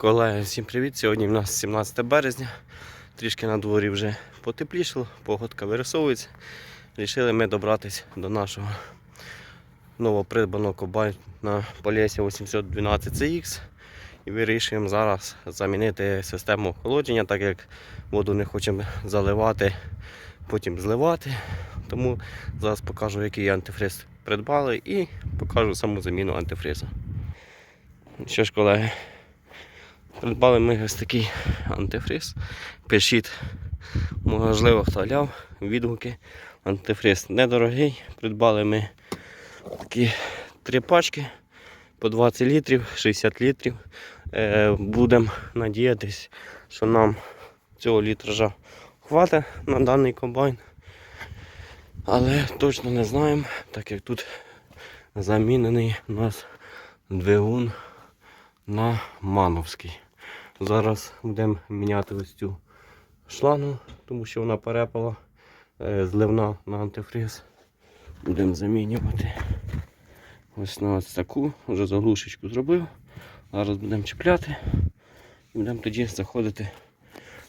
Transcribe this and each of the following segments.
Колеги, всім привіт! Сьогодні в нас 17 березня. Трішки на дворі вже потеплішало, погодка вирисовується. Рішили ми добратися до нашого новопридбаного комбайна Полісся 812 CX. І вирішуємо зараз замінити систему охолодження, так як воду не хочемо заливати, потім зливати. Тому зараз покажу, який антифриз придбали і покажу саму заміну антифризу. Що ж, колеги, Придбали ми ось такий антифриз. Пишіть, можливо, хто гляв, відгуки. Антифриз недорогий. Придбали ми такі три пачки по 20 літрів, 60 літрів. Е, Будемо надіятися, що нам цього літража хватить на даний комбайн. Але точно не знаємо, так як тут замінений у нас двигун на Мановський. Зараз будемо міняти ось цю шлангу, тому що вона перепала е, зливна на антифриз. Будемо замінювати ось на ось таку, вже заглушечку зробив. Зараз будемо чіпляти і будемо тоді заходити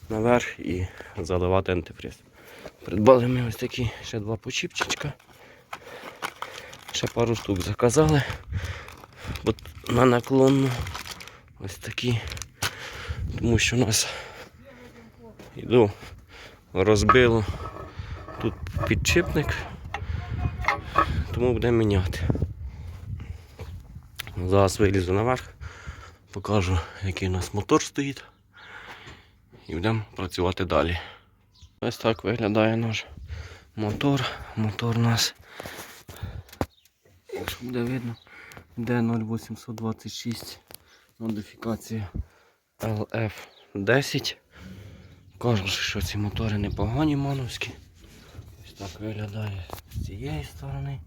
наверх і заливати антифриз. Придбали ми ось такі ще два почіпчичка. Ще пару штук заказали. От на наклонну ось такі. Тому що нас йду розбило тут підшипник, тому будемо міняти. Зараз вилізу наверх, покажу, який у нас мотор стоїть. І будемо працювати далі. Ось так виглядає наш мотор. Мотор у нас, якщо буде видно, D0826 модифікація LF10. Кажуть, що ці мотори непогані мановські. Ось так виглядає з цієї сторони.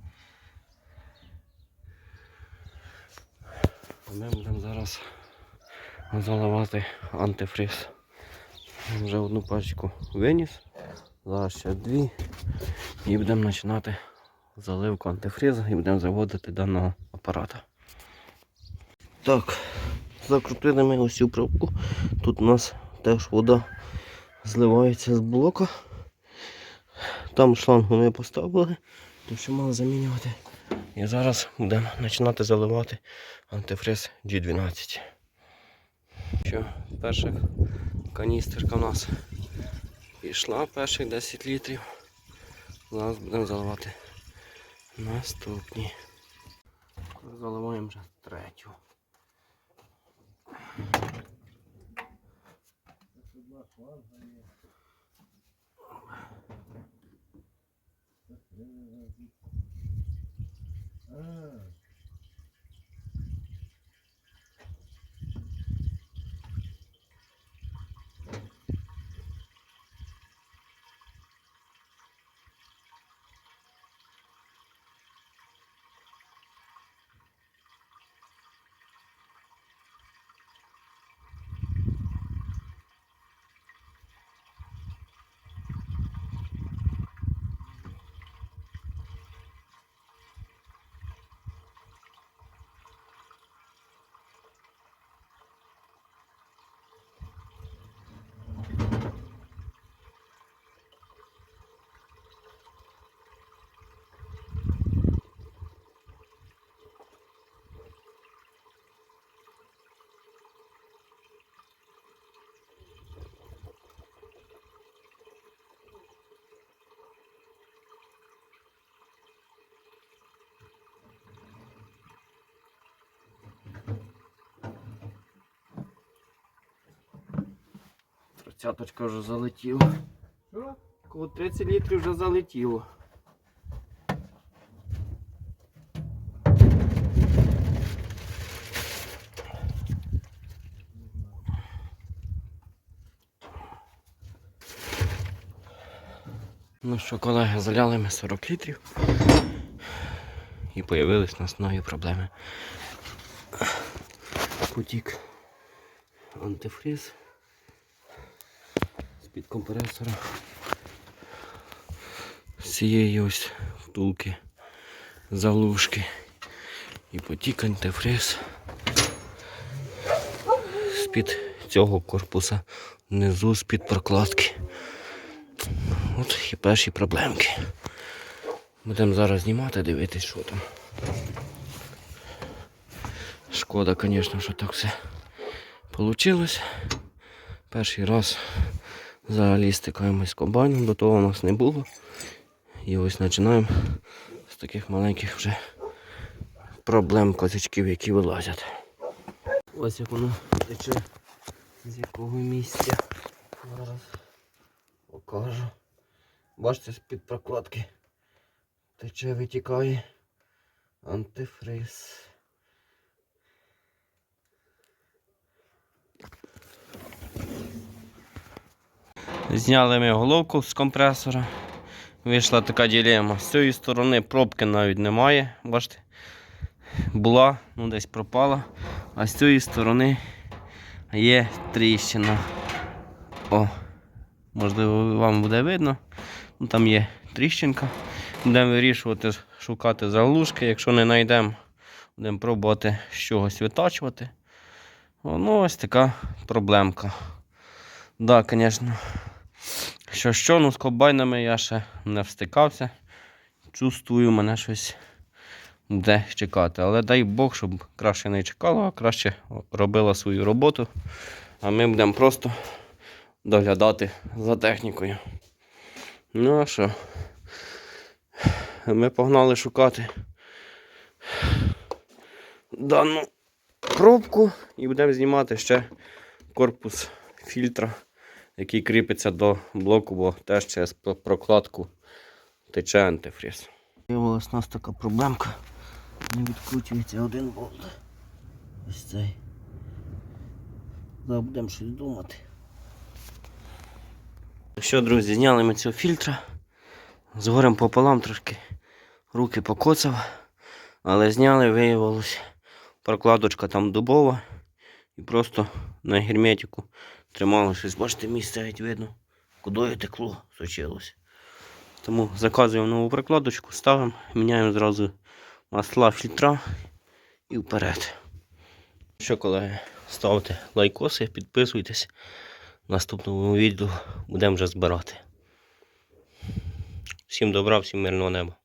Ми будемо зараз заливати антифриз. Вже одну пачку виніс, зараз ще дві. І будемо починати заливку антифризу і будемо заводити даного апарата. Так, закрутили ми ось цю пробку. Тут у нас теж вода зливається з блока. Там шлангу ми поставили, тому що мали замінювати. І зараз будемо починати заливати антифриз G12. Що, перша каністерка у нас пішла, перших 10 літрів. Зараз будемо заливати наступні. Заливаємо вже третю. Ah. Тридцяточка вже залетіла. Що? Коло 30 літрів вже залетіло. Ну що, колеги, заляли ми 40 літрів. І появились у нас нові проблеми. Потік антифриз з-під компресора. З цієї ось втулки заглушки. І потік антифриз з-під цього корпуса, внизу з-під прокладки. От і перші проблемки. Будемо зараз знімати, дивитись, що там. Шкода, звісно, що так все вийшло. Перший раз взагалі стикаємось комбайном, до того у нас не було. І ось починаємо з таких маленьких вже проблем козячків, які вилазять. Ось як воно тече з якого місця. Зараз покажу. Бачите, з-під прокладки тече, витікає антифриз. Зняли ми головку з компресора. Вийшла така ділема. З цієї сторони пробки навіть немає. Бачите? Була, ну десь пропала. А з цієї сторони є тріщина. О, можливо, вам буде видно. Ну, там є тріщинка. Будемо вирішувати, шукати заглушки. Якщо не знайдемо, будемо пробувати з чогось витачувати. Ну, ось така проблемка. Так, да, звісно. Що що, ну з комбайнами я ще не встикався. Чувствую, мене щось буде чекати. Але дай Бог, щоб краще не чекало, а краще робила свою роботу. А ми будемо просто доглядати за технікою. Ну а що? Ми погнали шукати дану пробку і будемо знімати ще корпус фільтра який кріпиться до блоку, бо теж через прокладку тече антифріз. Виявилась у нас така проблемка. Не відкручується один болт. Ось цей. Зараз будемо щось думати. Що, друзі, зняли ми цього фільтра. Згорем пополам трошки руки покоцав, але зняли, виявилось, прокладочка там дубова і просто на герметику тримало щось. Бачите, місце геть видно, кудою текло, сочилось. Тому заказуємо нову прокладочку, ставимо, міняємо зразу масла, фільтра і вперед. Що, колеги, ставте лайкоси, підписуйтесь. В наступному відео будемо вже збирати. Всім добра, всім мирного неба.